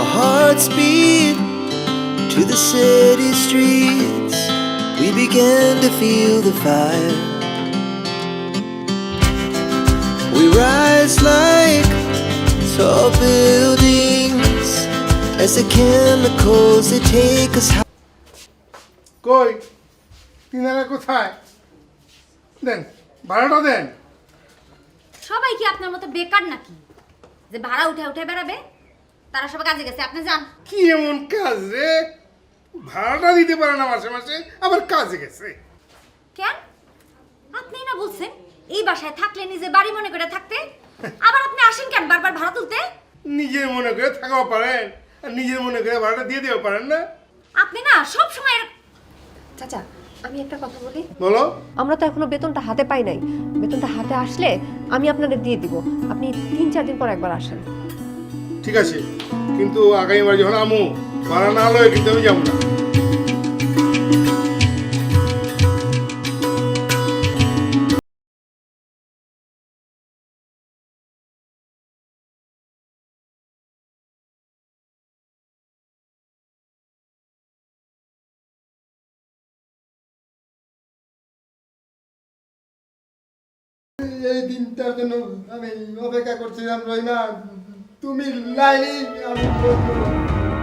Our hearts beat to the city streets. We began to feel the fire. We rise like tall buildings as the chemicals they take us high. কই তিনারা কোথায় দেন ভাড়াটা দেন সবাই কি আপনার মতো বেকার নাকি যে ভাড়া উঠে উঠে বেড়াবে তারা সবাই কাজে গেছে আপনি যান। কি এমন কাজ রে? ভাড়াটা দিতে পারে না মাসে মাসে আবার কাজে গেছে। কেন? আপনি না বলছেন এই বাসায় থাকলে নিজে বাড়ি মনে করে থাকতে? আবার আপনি আসেন কেন বারবার ভাড়া তুলতে? নিজের মনে করে থাকাও পারেন আর নিজের মনে করে ভাড়াটা দিয়ে দিতে পারেন না। আপনি না সব সময় চাচা আমি একটা কথা বলি। বলো। আমরা তো এখনও বেতনটা হাতে পাই নাই। বেতনটা হাতে আসলে আমি আপনাদের দিয়ে দিব। আপনি তিন চার দিন পর একবার আসেন। ঠিক আছে, কিন্তু আগামীবার যখন আমু, ভাড়া না হলে কিন্তু আমি যাব না। এই দিনটার জন্য আমি অপেক্ষা করছিলাম রহিমা। তুমি লাইনি আমি বলব।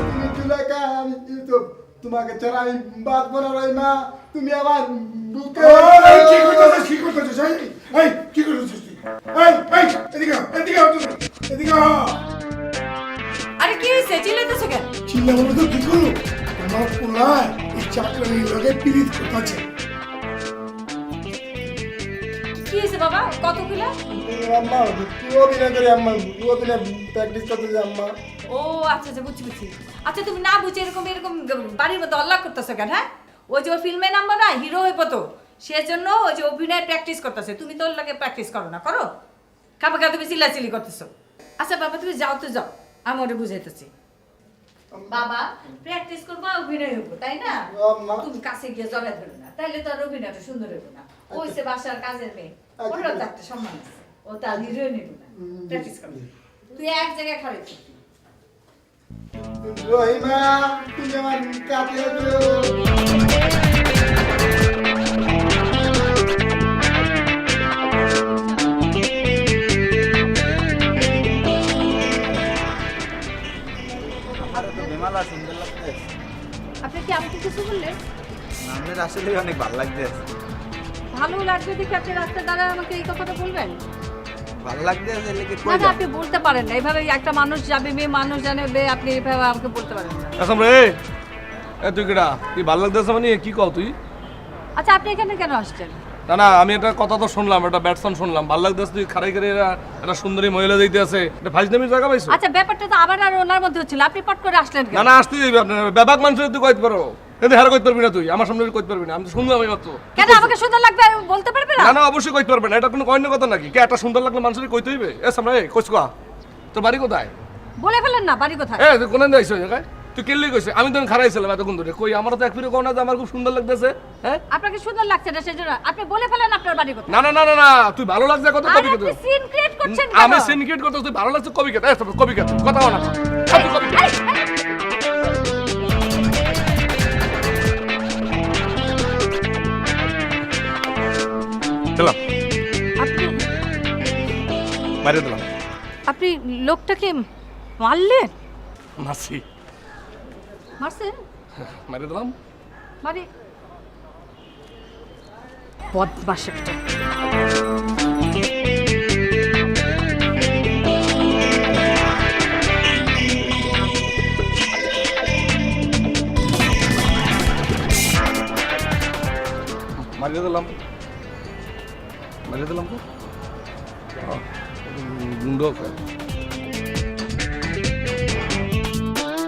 তুমি জুলেখা আমি ইউটিউব তোমাকে ছাড়া আমি বাঁচবো না রহিমা। তুমি আমার বুকে এই, কি করতেছিস কি করতেছিস এই, এই কি করতেছিস তুই? এই এই এদিকে এদিকে এদিকে। আরে কি হয়েছে? চিল্লাইতেছো কেন? চিল্লা বলে তো কি করল আমার পোলায় এই চাকরানির লগে পীড়িত করতেছে হয়েছে বাবা? কত কিলো? আম্মা তুই অভিনয় করে আম্মা তুই অভিনয় প্র্যাকটিস করতে যা আম্মা। ও আচ্ছা আচ্ছা বুঝছি বুঝছি। আচ্ছা তুমি না বুঝে এরকম এরকম বাড়ির মধ্যে অল্লাহ করতেছো কেন হ্যাঁ? ওই যে ও ফিল্মে নামবো না হিরো হইব তো সেজন্য ওই যে অভিনয় প্র্যাকটিস করতেছে। তুমি তো ওর লাগে প্র্যাকটিস করো না করো? কাপা কা তুমি চিল্লাচিল্লি করতেছো। আচ্ছা বাবা তুমি যাও তো যাও। আমি ওটা বুঝাইতেছি। বাবা প্র্যাকটিস করব অভিনয় হইব তাই না? তুমি কাছে গিয়ে জড়াই ধরো না তাইলে তো আর অভিনয়টা সুন্দর হইব না। ওই সে বাসার কাজের মেয়ে। ওটাও তো একটা সম্মান আছে। ও তার হিরোইন হইব না প্র্যাকটিস করবে তুই এক জায়গায় খাড়ি থাকবি রহিমা তুমি আমার কাছে তো। আপনি কি আমাকে কিছু বললেন? আমাদের আসলে অনেক ভালো লাগতেছে। ভালো লাগবে দেখে আপনি রাস্তায় দাঁড়ায় আমাকে এই কথাটা বলবেন? ভালো লাগতেছে লেগে না কই আপনি বলতে পারেন না। এইভাবে একটা মানুষ যাবে মেয়ে মানুষ জানবে আপনি এইভাবে আমাকে বলতে পারেন না। আসাম রে। এ তুই কেডা? তুই ভালো লাগতেছে মানে? কি কও তুই? আচ্ছা আপনি এখানে কেন আসছেন? না না আমি একটা কথা তো শুনলাম একটা ব্যাটসম্যান শুনলাম। ভালো লাগতেছে তুই খারাই খারাই একটা সুন্দরী মহিলা দিতে আছে। এটা ফাইজনামির জায়গা পাইছো? আচ্ছা ব্যাপারটা তো আবার আর ওনার মধ্যে হচ্ছিল আপনি পট করে আসলেন না কেন? না আসতেই ব্যাপক মানুষের তুই কইতে পারো। কিন্তু হারা কইতে পারবি না তুই আমার সামনে কইতে পারবি না আমি তো শুনলাম এই মাত্র। কেন আমাকে সুন্দর লাগবে আর বলতে পারবে না? না না অবশ্যই কইতে পারবে না এটা কোনো কয়ন্য কথা নাকি? কে একটা সুন্দর লাগলে মানুষের কইতে হইবে? এ সামনে এই কইছ কোয়া তোর বাড়ি কোথায়? বলে ফেলেন না বাড়ি কোথায়? এ তুই কোন যাইছ জায়গায় তুই কেললি কইছে? আমি তো খারাইছিলাম এতক্ষণ ধরে। কই আমার তো এক ফিরে কোনা যে আমার খুব সুন্দর লাগতেছে হ্যাঁ? আপনাকে সুন্দর লাগছে না সেজন্য। আপনি বলে ফেলেন আপনার বাড়ি কোথায়। না না না না তুই ভালো লাগছে আর কবি আপনি সিন ক্রিয়েট করছেন? আমি সিনকেট করতে তুই ভালো লাগছে কবি কথা। কবি কথা কথা এই, কবি কেতা। দিলাম আপনি মারিয়ে দিলাম আপনি লোকটাকে মারলেন মাসি মারছেন? মারিয়ে দিলাম। বদমাস একটা। মারিয়ে দিলাম। মারিয়ে দিলাম তো গুন্ড